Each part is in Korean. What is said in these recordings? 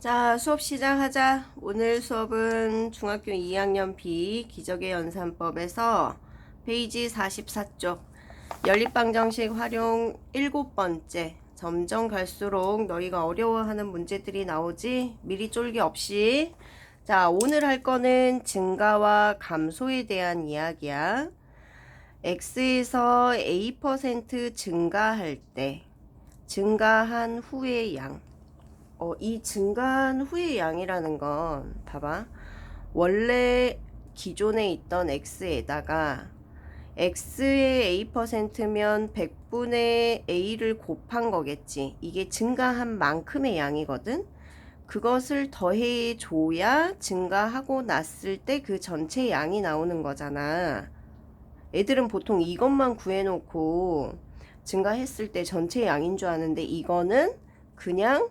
자, 수업 시작하자. 오늘 수업은 중학교 2학년 B 기적의 연산법에서 페이지 44쪽 연립방정식 활용 일곱 번째 점점 갈수록 너희가 어려워하는 문제들이 나오지 미리 쫄기 없이 자, 오늘 할 거는 증가와 감소에 대한 이야기야. x에서 a% 증가할 때 증가한 후의 양 어, 이 증가한 후의 양이라는 건 봐봐. 원래 기존에 있던 x에다가 x의 a%면 100분의 a를 곱한 거겠지. 이게 증가한 만큼의 양이거든. 그것을 더해 줘야 증가하고 났을 때 그 전체 양이 나오는 거잖아. 애들은 보통 이것만 구해 놓고 증가했을 때 전체 양인 줄 아는데 이거는 그냥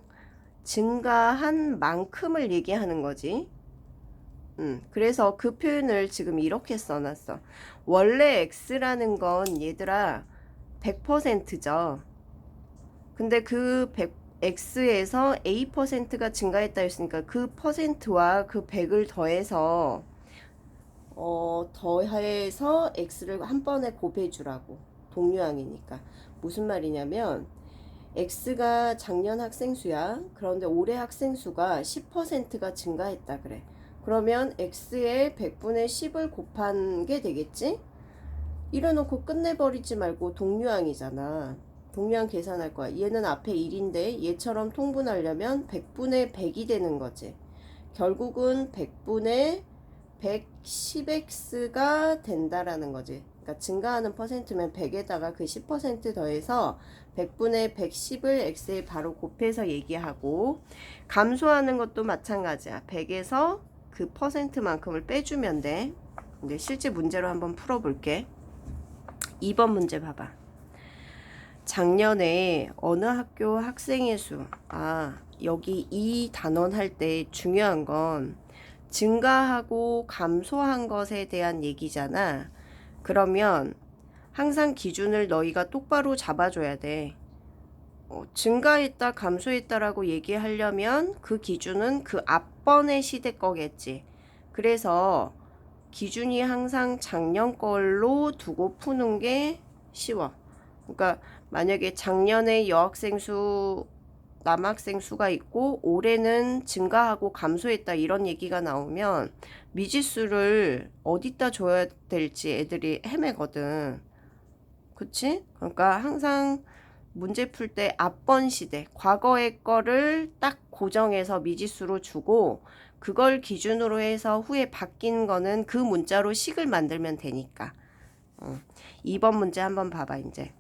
증가한 만큼을 얘기하는 거지. 음, 그래서 그 표현을 지금 이렇게 써놨어. 원래 x라는 건 얘들아 100%죠. 근데 그 100, x에서 a%가 증가했다 했으니까 그 퍼센트와 그 100을 더해서 어, 더해서 x를 한 번에 곱해 주라고. 동류항이니까. 무슨 말이냐면 x가 작년 학생 수야. 그런데 올해 학생 수가 10%가 증가했다 그래. 그러면 x의 100분의 10을 곱한 게 되겠지? 이래놓고 끝내버리지 말고 동류항이잖아. 동류항 계산할 거야. 얘는 앞에 1인데 얘처럼 통분하려면 100분의 100이 되는 거지. 결국은 100분의 110x가 된다라는 거지. 그러니까 증가하는 퍼센트면 100에다가 그 10% 더해서 100분의 110을 x에 바로 곱해서 얘기하고 감소하는 것도 마찬가지야. 100에서 그 퍼센트만큼을 빼주면 돼. 근데 실제 문제로 한번 풀어볼게. 2번 문제 봐봐. 작년에 어느 학교 학생의 수, 아, 여기 이 단원 할 때 중요한 건 증가하고 감소한 것에 대한 얘기잖아. 그러면 항상 기준을 너희가 똑바로 잡아줘야 돼. 어, 증가했다, 감소했다라고 얘기하려면 그 기준은 그 앞번의 시대 거겠지. 그래서 기준이 항상 작년 걸로 두고 푸는 게 쉬워. 그러니까 만약에 작년에 여학생 수, 남학생 수가 있고 올해는 증가하고 감소했다 이런 얘기가 나오면 미지수를 어디다 줘야 될지 애들이 헤매거든. 그치? 그러니까 항상 문제 풀 때 앞번 시대, 과거의 거를 딱 고정해서 미지수로 주고 그걸 기준으로 해서 후에 바뀐 거는 그 문자로 식을 만들면 되니까. 어. 2번 문제 한번 봐봐 이제.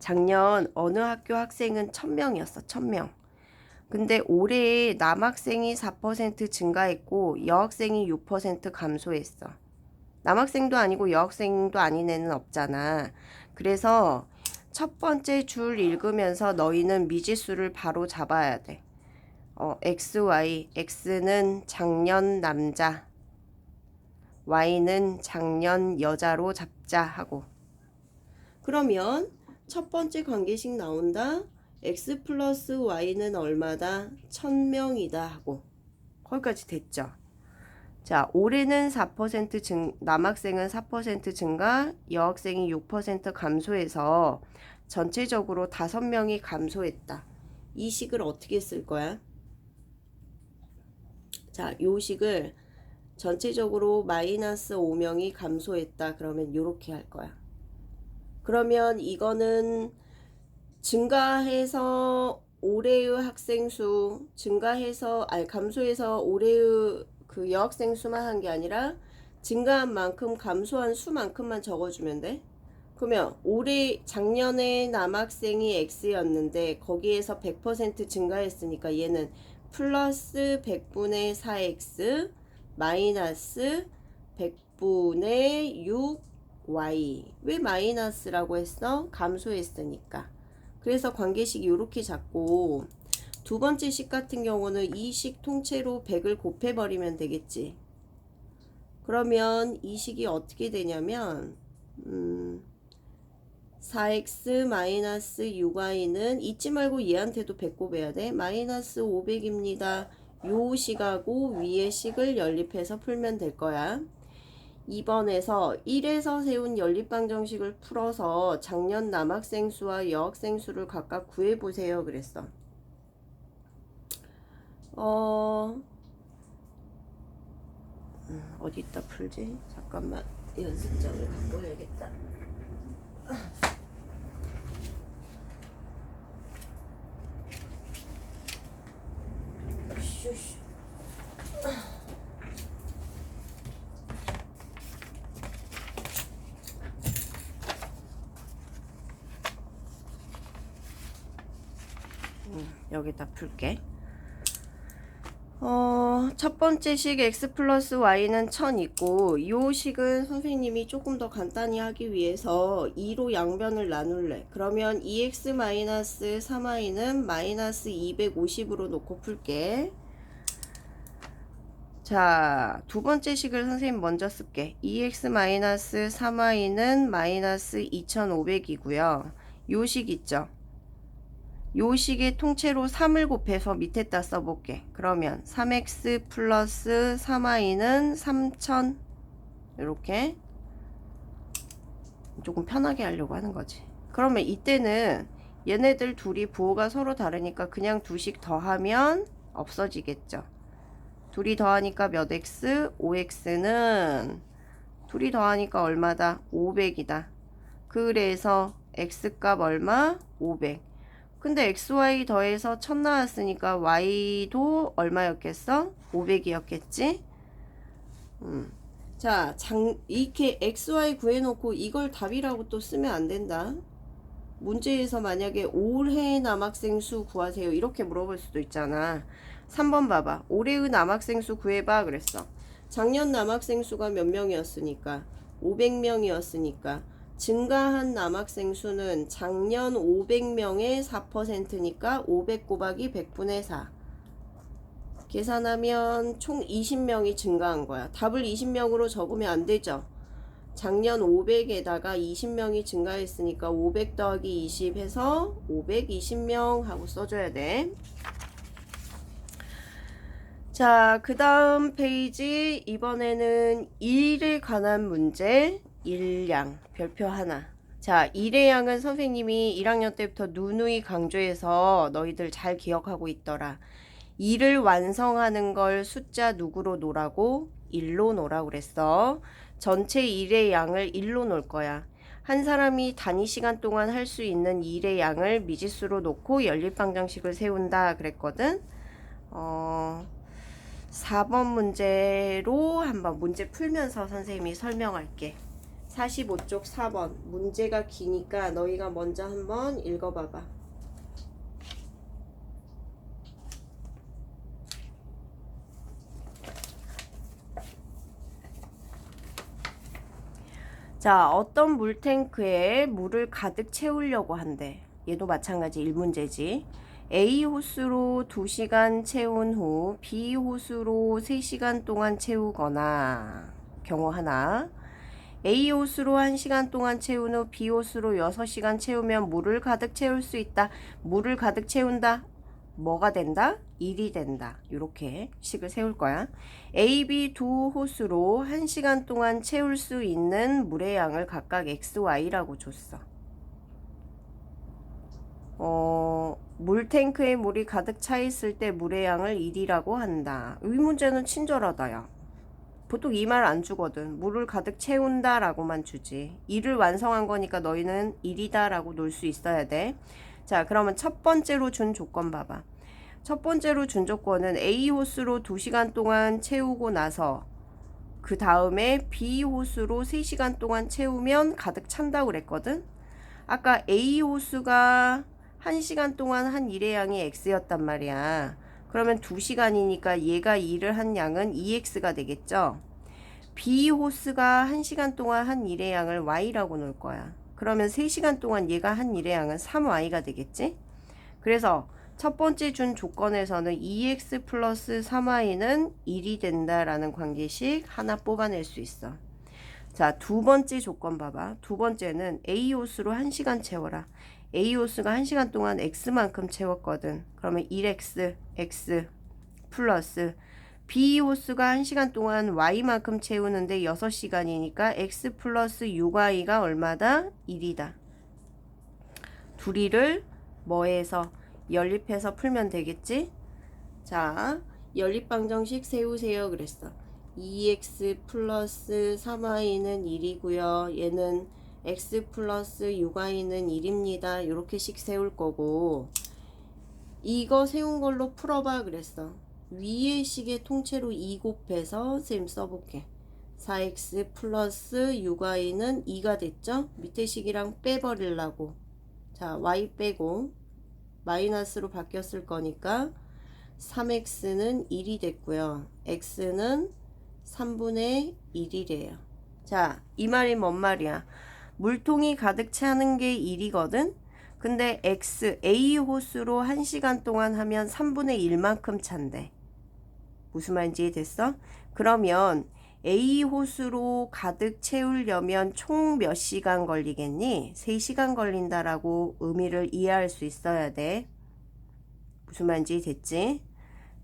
작년 어느 학교 학생은 1000명이었어. 1000명. 근데 올해 남학생이 4% 증가했고 여학생이 6% 감소했어. 남학생도 아니고 여학생도 아닌 애는 없잖아. 그래서 첫 번째 줄 읽으면서 너희는 미지수를 바로 잡아야 돼. 어, x, y. x는 작년 남자. y는 작년 여자로 잡자 하고. 그러면 첫 번째 관계식 나온다. x 플러스 y는 얼마다? 1000명이다 하고. 거기까지 됐죠. 자, 올해는 4% 증, 남학생은 4% 증가, 여학생이 6% 감소해서 전체적으로 5명이 감소했다. 이 식을 어떻게 쓸 거야? 자, 요 식을 전체적으로 마이너스 5명이 감소했다. 그러면 요렇게 할 거야. 그러면 이거는 증가해서 올해의 학생 수, 증가해서, 아니, 감소해서 올해의 그 여학생 수만 한 게 아니라 증가한 만큼 감소한 수만큼만 적어주면 돼. 그러면 올해 작년에 남학생이 X였는데 거기에서 100% 증가했으니까 얘는 플러스 100분의 4X 마이너스 100분의 6Y 왜 마이너스라고 했어? 감소했으니까 그래서 관계식이 이렇게 잡고 두 번째 식 같은 경우는 이 식 통째로 100을 곱해버리면 되겠지. 그러면 이 식이 어떻게 되냐면, 음, 4x 마이너스 6y는 잊지 말고 얘한테도 배꼽해야 돼. 마이너스 500입니다. 요 식하고 위의 식을 연립해서 풀면 될 거야. 2번에서 1에서 세운 연립방정식을 풀어서 작년 남학생 수와 여학생 수를 각각 구해보세요. 그랬어. 어, 음, 어디 있다 풀지? 잠깐만 연습장을 갖고 와야겠다. 음, 여기다 풀게. 어, 첫 번째 식 x 플러스 y는 1000 있고 이 식은 선생님이 조금 더 간단히 하기 위해서 2로 양변을 나눌래. 그러면 2x 마이너스 3y는 마이너스 250으로 놓고 풀게. 자, 두 번째 식을 선생님 먼저 쓸게. 2x 마이너스 3y는 마이너스 2500이고요. 요 식 있죠? 요 식의 통째로 3을 곱해서 밑에다 써볼게. 그러면 3x 플러스 3y는 3000 이렇게 조금 편하게 하려고 하는 거지. 그러면 이때는 얘네들 둘이 부호가 서로 다르니까 그냥 두식 더하면 없어지겠죠. 둘이 더하니까 몇 x? 5x는 둘이 더하니까 얼마다? 500이다. 그래서 x값 얼마? 500. 근데 xy 더해서 1000 나왔으니까 y도 얼마였겠어? 500이었겠지? 음. 자, 장, 이렇게 xy 구해놓고 이걸 답이라고 또 쓰면 안 된다. 문제에서 만약에 올해 남학생 수 구하세요. 이렇게 물어볼 수도 있잖아. 3번 봐봐. 올해의 남학생 수 구해봐. 그랬어. 작년 남학생 수가 몇 명이었으니까? 500명이었으니까. 증가한 남학생 수는 작년 500명의 4%니까 500 곱하기 100분의 4. 계산하면 총 20명이 증가한 거야. 답을 20명으로 적으면 안 되죠. 작년 500에다가 20명이 증가했으니까 500 더하기 20 해서 520명 하고 써줘야 돼. 자, 그 다음 페이지 이번에는 일에 관한 문제 일량 별표 하나. 자 일의 양은 선생님이 1학년 때부터 누누이 강조해서 너희들 잘 기억하고 있더라. 일을 완성하는 걸 숫자 누구로 놓으라고? 1로 놓으라고 그랬어. 전체 일의 양을 1로 놓을 거야. 한 사람이 단위 시간 동안 할 수 있는 일의 양을 미지수로 놓고 연립방정식을 세운다 그랬거든. 어... 4번 문제로 한번 문제 풀면서 선생님이 설명할게. 45쪽 4번. 문제가 기니까 너희가 먼저 한번 읽어봐봐. 자, 어떤 물탱크에 물을 가득 채우려고 한대. 얘도 마찬가지 1문제지. A 호수로 2시간 채운 후 B 호수로 3시간 동안 채우거나 경우 하나 A 호수로 1시간 동안 채운 후 B 호수로 6시간 채우면 물을 가득 채울 수 있다. 물을 가득 채운다. 뭐가 된다? 1이 된다. 이렇게 식을 세울 거야. A, B 두 호수로 1시간 동안 채울 수 있는 물의 양을 각각 X, Y라고 줬어. 어, 물탱크에 물이 가득 차 있을 때 물의 양을 1이라고 한다. 이 문제는 친절하다 야. 보통 이 말 안 주거든. 물을 가득 채운다 라고만 주지. 1을 완성한 거니까 너희는 1이다 라고 놓을 수 있어야 돼. 자, 그러면 첫 번째로 준 조건 봐봐. 첫 번째로 준 조건은 A 호수로 2시간 동안 채우고 나서 그 다음에 B 호수로 3시간 동안 채우면 가득 찬다고 그랬거든. 아까 A 호수가 1시간 동안 한 일의 양이 x였단 말이야. 그러면 2시간이니까 얘가 일을 한 양은 2x가 되겠죠. B 호스가 1시간 동안 한 일의 양을 y라고 놓을 거야. 그러면 3시간 동안 얘가 한 일의 양은 3y가 되겠지? 그래서 첫 번째 준 조건에서는 2x 플러스 3y는 1이 된다라는 관계식 하나 뽑아낼 수 있어. 자, 두 번째 조건 봐봐. 두 번째는 A 호수로 1시간 채워라. A 호수가 1시간 동안 X만큼 채웠거든. 그러면 1X, X 플러스 호수가 1시간 동안 Y만큼 채우는데 6시간이니까 X 플러스 6Y가 얼마다? 1이다. 둘이를 뭐해서 연립해서 풀면 되겠지? 자, 연립방정식 세우세요 그랬어. 2x 플러스 3y는 1이고요. 얘는 x 플러스 6y는 1입니다. 이렇게씩 세울 거고 이거 세운 걸로 풀어봐 그랬어. 위의 식의 통째로 2 곱해서 쌤 써볼게. 4x 플러스 6y는 2가 됐죠? 밑에 식이랑 빼버리려고. 자, y 빼고 마이너스로 바뀌었을 거니까 3x는 1이 됐고요. x는 3분의 1이래요. 자, 이 말이 뭔 말이야? 물통이 가득 차는 게 1이거든? 근데 x, a 호수로 1시간 동안 하면 3분의 1만큼 찬대. 무슨 말인지 됐어? 그러면 A 호수로 가득 채우려면 총 몇 시간 걸리겠니? 3시간 걸린다라고 의미를 이해할 수 있어야 돼. 무슨 말인지 됐지?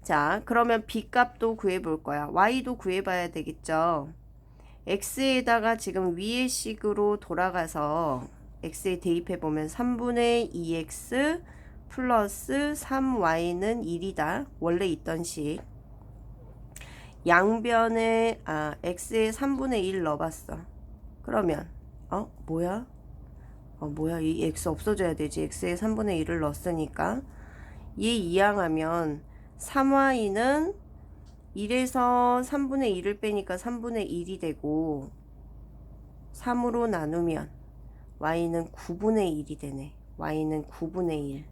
자, 그러면 B 값도 구해 볼 거야. Y도 구해 봐야 되겠죠? X에다가 지금 위의 식으로 돌아가서 X에 대입해 보면 3분의 2X 플러스 3Y는 1이다. 원래 있던 식. 양변에 아 x에 3분의 1 넣어봤어. 그러면 어 뭐야? 어 뭐야 이 x 없어져야 되지. x에 3분의 1을 넣었으니까 얘 이항하면 3y는 1에서 3분의 1을 빼니까 3분의 1이 되고 3으로 나누면 y는 9분의 1이 되네. y는 9분의 1.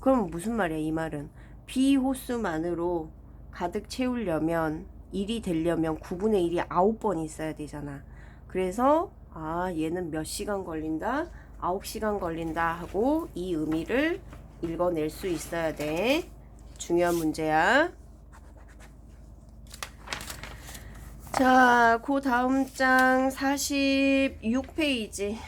그럼 무슨 말이야 이 말은 비호수만으로 가득 채우려면 1이 되려면 9분의 1이 9번 있어야 되잖아. 그래서 아 얘는 몇 시간 걸린다? 9시간 걸린다 하고 이 의미를 읽어낼 수 있어야 돼. 중요한 문제야. 자, 그 다음 장 46페이지.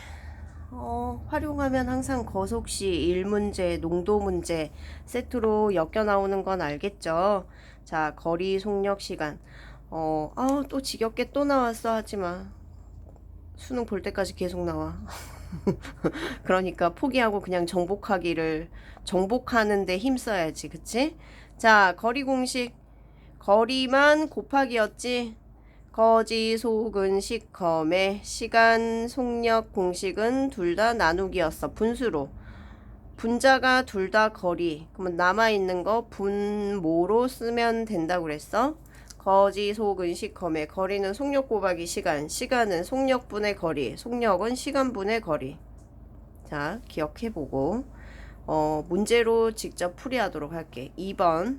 어, 활용하면 항상 거속시, 일문제, 농도 문제 세트로 엮여 나오는 건 알겠죠? 자, 거리 속력 시간. 어, 아, 또 지겹게 또 나왔어 하지마. 수능 볼 때까지 계속 나와. 그러니까 포기하고 그냥 정복하기를 정복하는데 힘써야지, 그치? 자, 거리 공식. 거리만 곱하기였지. 거지 속은 시컴의 시간 속력 공식은 둘 다 나누기였어. 분수로. 분자가 둘 다 거리. 그러면 남아 있는 거 분모로 쓰면 된다고 그랬어. 거지 속은 시컴의 거리는 속력 곱하기 시간. 시간은 속력분의 거리. 속력은 시간분의 거리. 자, 기억해 보고. 어, 문제로 직접 풀이하도록 할게. 2번.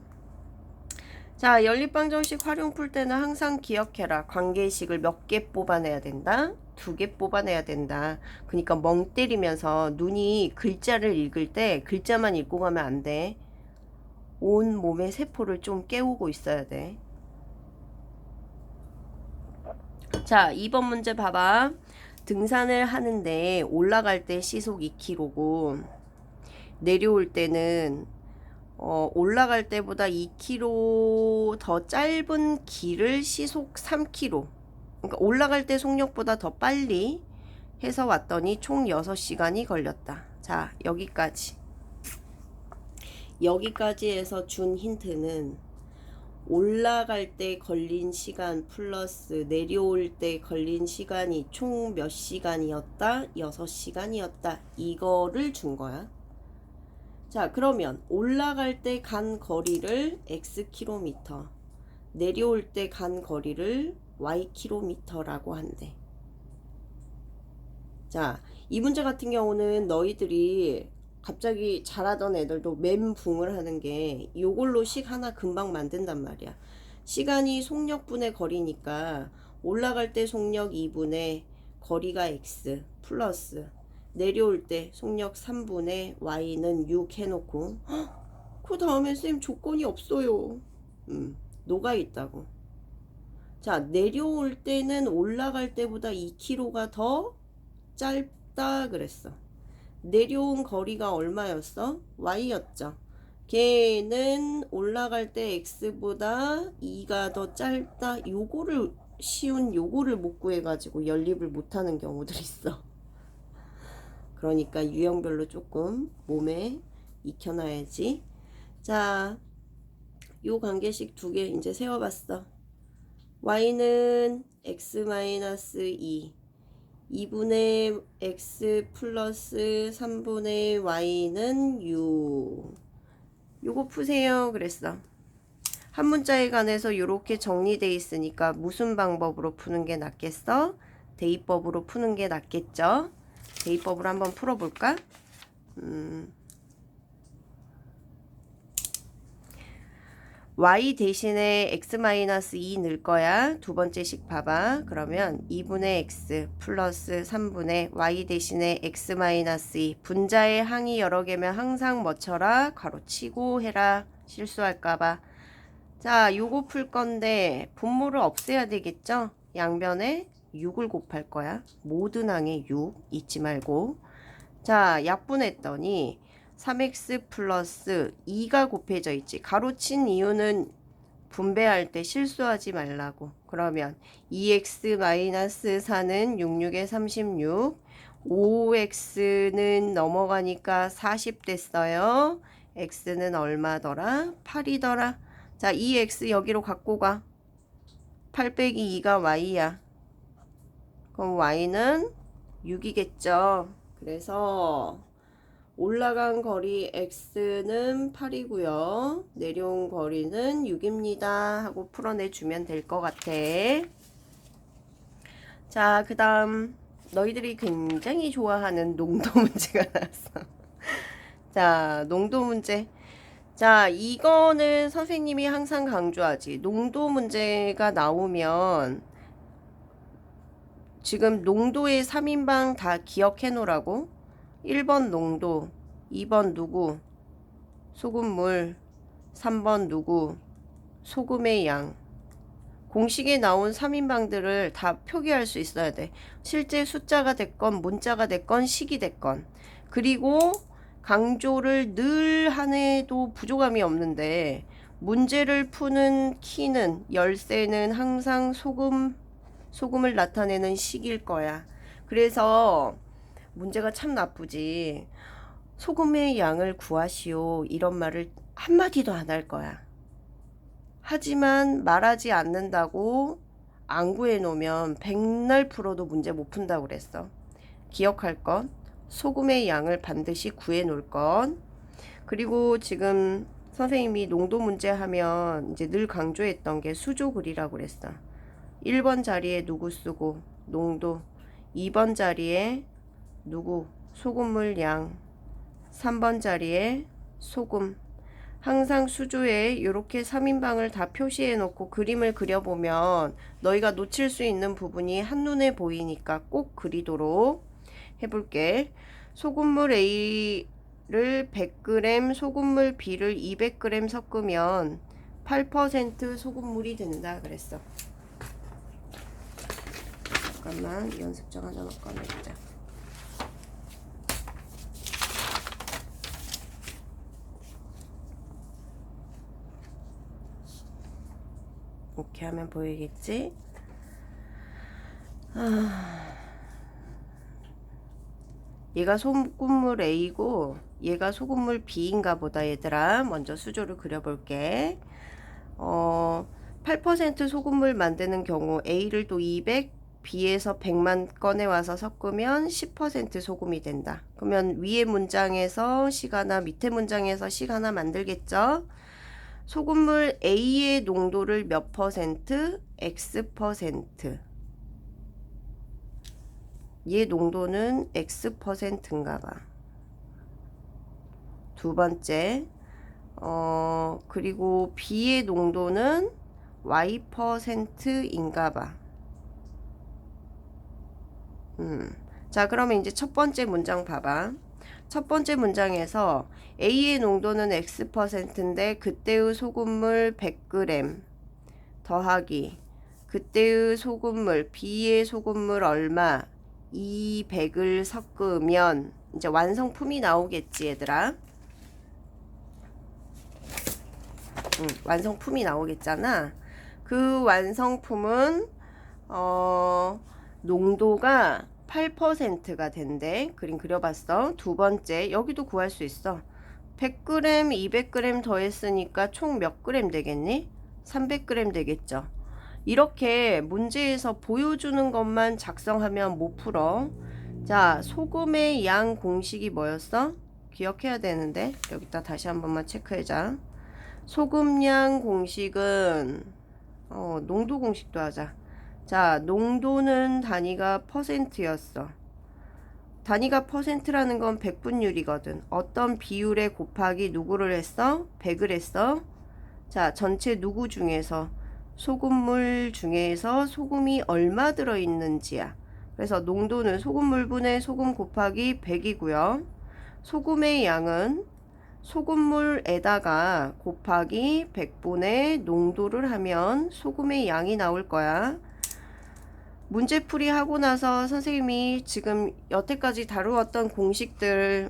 자, 연립방정식 활용 풀 때는 항상 기억해라. 관계식을 몇 개 뽑아내야 된다? 두 개 뽑아내야 된다. 그러니까 멍 때리면서 눈이 글자를 읽을 때 글자만 읽고 가면 안 돼. 온 몸의 세포를 좀 깨우고 있어야 돼. 자, 2번 문제 봐봐. 등산을 하는데 올라갈 때 시속 2km고 내려올 때는 어, 올라갈 때보다 2km 더 짧은 길을 시속 3km. 그러니까 올라갈 때 속력보다 더 빨리 해서 왔더니 총 6시간이 걸렸다. 자, 여기까지. 여기까지 해서 준 힌트는 올라갈 때 걸린 시간 플러스 내려올 때 걸린 시간이 총 몇 시간이었다? 6시간이었다. 이거를 준 거야. 자, 그러면 올라갈 때 간 거리를 x 킬로미터, 내려올 때 간 거리를 y 킬로미터라고 한대. 자, 이 문제 같은 경우는 너희들이 갑자기 잘하던 애들도 멘붕을 하는 게 요걸로 식 하나 금방 만든단 말이야. 시간이 속력분의 거리니까 올라갈 때 속력 2분의 거리가 x 플러스 내려올 때 속력 3분의 y는 6 해놓고 그 다음에 쌤 조건이 없어요. 음, 녹아 있다고. 자, 내려올 때는 올라갈 때보다 2km가 더 짧다 그랬어. 내려온 거리가 얼마였어? y였죠. 걔는 올라갈 때 x보다 2가 더 짧다. 요거를 쉬운 요거를 못 구해가지고 연립을 못하는 경우들 있어. 그러니까 유형별로 조금 몸에 익혀놔야지. 자, 요 관계식 두 개 이제 세워봤어. y는 x-2 2분의 x 플러스 3분의 y는 6 요거 푸세요 그랬어 한 문자에 관해서 요렇게 정리돼 있으니까 무슨 방법으로 푸는 게 낫겠어? 대입법으로 푸는 게 낫겠죠? 대입법으로 한번 풀어볼까? 음. y 대신에 x-2 넣을 거야. 두 번째 식 봐봐. 그러면 2분의 x 플러스 3분의 y 대신에 x-2 분자의 항이 여러 개면 항상 뭐쳐라? 가로치고 해라. 실수할까봐. 자, 요거 풀 건데 분모를 없애야 되겠죠? 양변에 6을 곱할 거야. 모든 항에 6 잊지 말고. 자, 약분했더니 3x 플러스 2가 곱해져 있지. 가로친 이유는 분배할 때 실수하지 말라고. 그러면 2x 마이너스 4는 66에 36. 5x는 넘어가니까 40 됐어요. x는 얼마더라? 8이더라. 자, 2x 여기로 갖고 가. 8 빼기 2가 y야. 그럼 y는 6이겠죠. 그래서 올라간 거리 x는 8이고요. 내려온 거리는 6입니다. 하고 풀어내주면 될 것 같아. 자, 그 다음 너희들이 굉장히 좋아하는 농도 문제가 나왔어. 자, 농도 문제. 자, 이거는 선생님이 항상 강조하지. 농도 문제가 나오면 지금 농도의 3인방 다 기억해 놓으라고. 1번 농도, 2번 누구, 소금물, 3번 누구, 소금의 양. 공식에 나온 3인방들을 다 표기할 수 있어야 돼. 실제 숫자가 됐건, 문자가 됐건, 식이 됐건. 그리고 강조를 늘 하네도 부족함이 없는데, 문제를 푸는 키는, 열쇠는 항상 소금, 소금을 나타내는 식일 거야. 그래서 문제가 참 나쁘지. 소금의 양을 구하시오. 이런 말을 한마디도 안 할 거야. 하지만 말하지 않는다고 안 구해 놓으면 백날 풀어도 문제 못 푼다고 그랬어. 기억할 건 소금의 양을 반드시 구해 놓을 건 그리고 지금 선생님이 농도 문제 하면 이제 늘 강조했던 게 수조글이라고 그랬어. 1번 자리에 누구 쓰고 농도. 2번 자리에 누구? 소금물 양. 3번 자리에 소금. 항상 수조에 이렇게 3인방을 다 표시해 놓고 그림을 그려보면 너희가 놓칠 수 있는 부분이 한눈에 보이니까 꼭 그리도록 해볼게. 소금물 A를 100g 소금물 B를 200g 섞으면 8% 소금물이 된다 그랬어 잠깐만 연습장 하나 꺼내자 이렇게 하면 보이겠지? 아... 얘가 소금물 A고 얘가 소금물 B인가 보다 얘들아. 먼저 수조를 그려볼게. 어, 8% 소금물 만드는 경우 A를 또 200, B에서 100만 꺼내와서 섞으면 10% 소금이 된다 그러면 위에 문장에서 식 하나 밑에 문장에서 식 하나 만들겠죠 소금물 A의 농도를 몇 퍼센트? X 퍼센트. 얘 농도는 X 퍼센트인가 봐. 두 번째. 어, 그리고 B의 농도는 Y 퍼센트인가 봐. 음. 자, 그러면 이제 첫 번째 문장 봐봐. 첫 번째 문장에서 A의 농도는 X%인데 그때의 소금물 100g 더하기 그때의 소금물, B의 소금물 얼마, 200을 섞으면 이제 완성품이 나오겠지, 얘들아. 응, 완성품이 나오겠잖아. 그 완성품은 어, 농도가 8%가 된대. 그림 그려봤어. 두 번째, 여기도 구할 수 있어. 100g, 200g 더했으니까 총몇 g 되겠니? 300g 되겠죠. 이렇게 문제에서 보여주는 것만 작성하면 못 풀어. 자, 소금의 양 공식이 뭐였어? 기억해야 되는데 여기다 다시 한 번만 체크해자. 소금량 공식은 어, 농도 공식도 하자. 자, 농도는 단위가 퍼센트였어. 단위가 퍼센트라는 건 백분율이거든. 어떤 비율에 곱하기 누구를 했어? 100을 했어. 자, 전체 누구 중에서 소금물 중에서 소금이 얼마 들어 있는지야. 그래서 농도는 소금물분의 소금 곱하기 100이고요. 소금의 양은 소금물에다가 곱하기 100분의 농도를 하면 소금의 양이 나올 거야. 문제풀이 하고 나서 선생님이 지금 여태까지 다루었던 공식들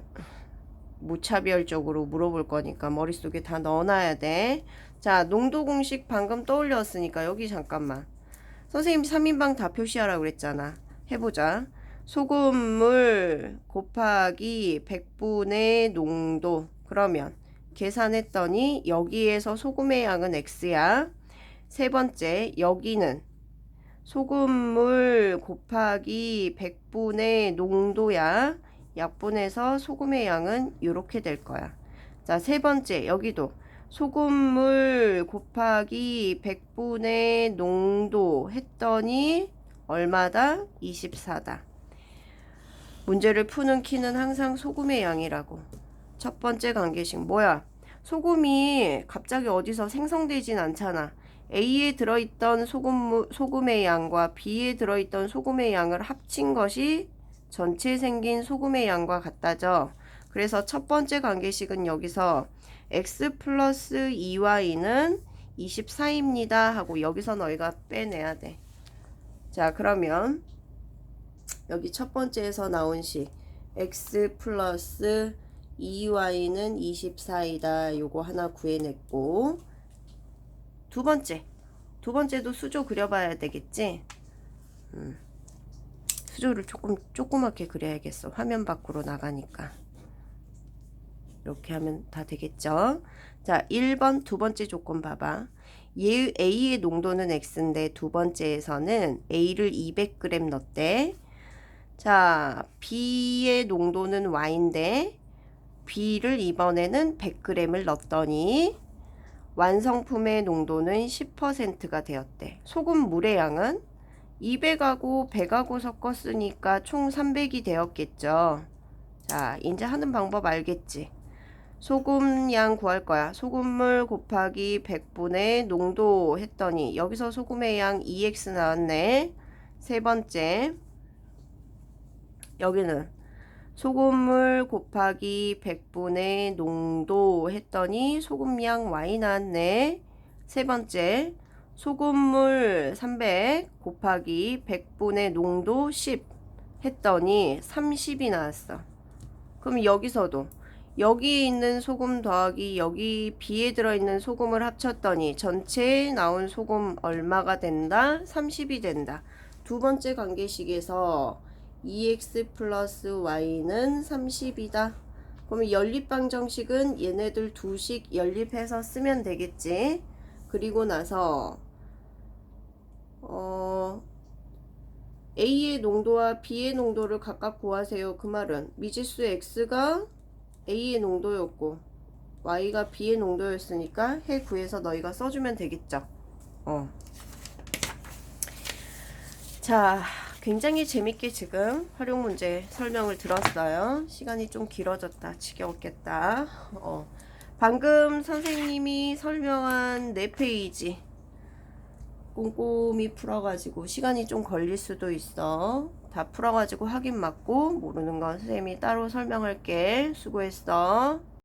무차별적으로 물어볼 거니까 머릿속에 다 넣어놔야 돼. 자, 농도 공식 방금 떠올렸으니까 여기 잠깐만. 선생님 3인방 다 표시하라고 그랬잖아. 해보자. 소금물 곱하기 100분의 농도. 그러면 계산했더니 여기에서 소금의 양은 X야. 세 번째, 여기는 소금물 곱하기 100분의 농도야. 약분해서 소금의 양은 이렇게 될 거야. 자, 세 번째, 여기도 소금물 곱하기 100분의 농도 했더니 얼마다? 24다. 문제를 푸는 키는 항상 소금의 양이라고. 첫 번째 관계식 뭐야? 소금이 갑자기 어디서 생성되진 않잖아. A에 들어있던 소금, 소금의 양과 B에 들어있던 소금의 양을 합친 것이 전체 생긴 소금의 양과 같다죠. 그래서 첫 번째 관계식은 여기서 x 플러스 2y는 24입니다 하고 여기서 너희가 빼내야 돼. 자 그러면 여기 첫 번째에서 나온 식 x 플러스 2y는 24이다. 요거 하나 구해냈고 두 번째 두 번째도 수조 그려봐야 되겠지? 음. 수조를 조금 조그맣게 그려야겠어. 화면 밖으로 나가니까. 이렇게 하면 다 되겠죠? 자, 1번 두 번째 조건 봐봐. 얘 A의 농도는 X인데 두 번째에서는 A를 200g 넣었대. 자, B의 농도는 Y인데 B를 이번에는 100g을 넣었더니 완성품의 농도는 10%가 되었대. 소금 물의 양은 200하고 100하고 섞었으니까 총 300이 되었겠죠. 자, 이제 하는 방법 알겠지? 소금 양 구할 거야. 소금물 곱하기 100분의 농도 했더니 여기서 소금의 양 2x 나왔네. 세 번째. 여기는 소금물 곱하기 100분의 농도 했더니 소금량 y 나왔네. 세 번째. 소금물 300 곱하기 100분의 농도 10 했더니 30이 나왔어. 그럼 여기서도 여기 있는 소금 더하기 여기 B에 들어있는 소금을 합쳤더니 전체에 나온 소금 얼마가 된다? 30이 된다. 두 번째 관계식에서 2x 플러스 y는 30이다. 그러면 연립방 정식은 얘네들 두식 연립해서 쓰면 되겠지. 그리고 나서 어, A의 농도와 B의 농도를 각각 구하세요. 그 말은 미지수 X가 A의 농도였고 Y가 B의 농도였으니까 해 구해서 너희가 써주면 되겠죠. 어. 자, 굉장히 재밌게 지금 활용 문제 설명을 들었어요. 시간이 좀 길어졌다. 지겨웠겠다. 어. 방금 선생님이 설명한 네 페이지 꼼꼼히 풀어가지고 시간이 좀 걸릴 수도 있어. 다 풀어가지고 확인 맞고 모르는 건 선생님이 따로 설명할게. 수고했어.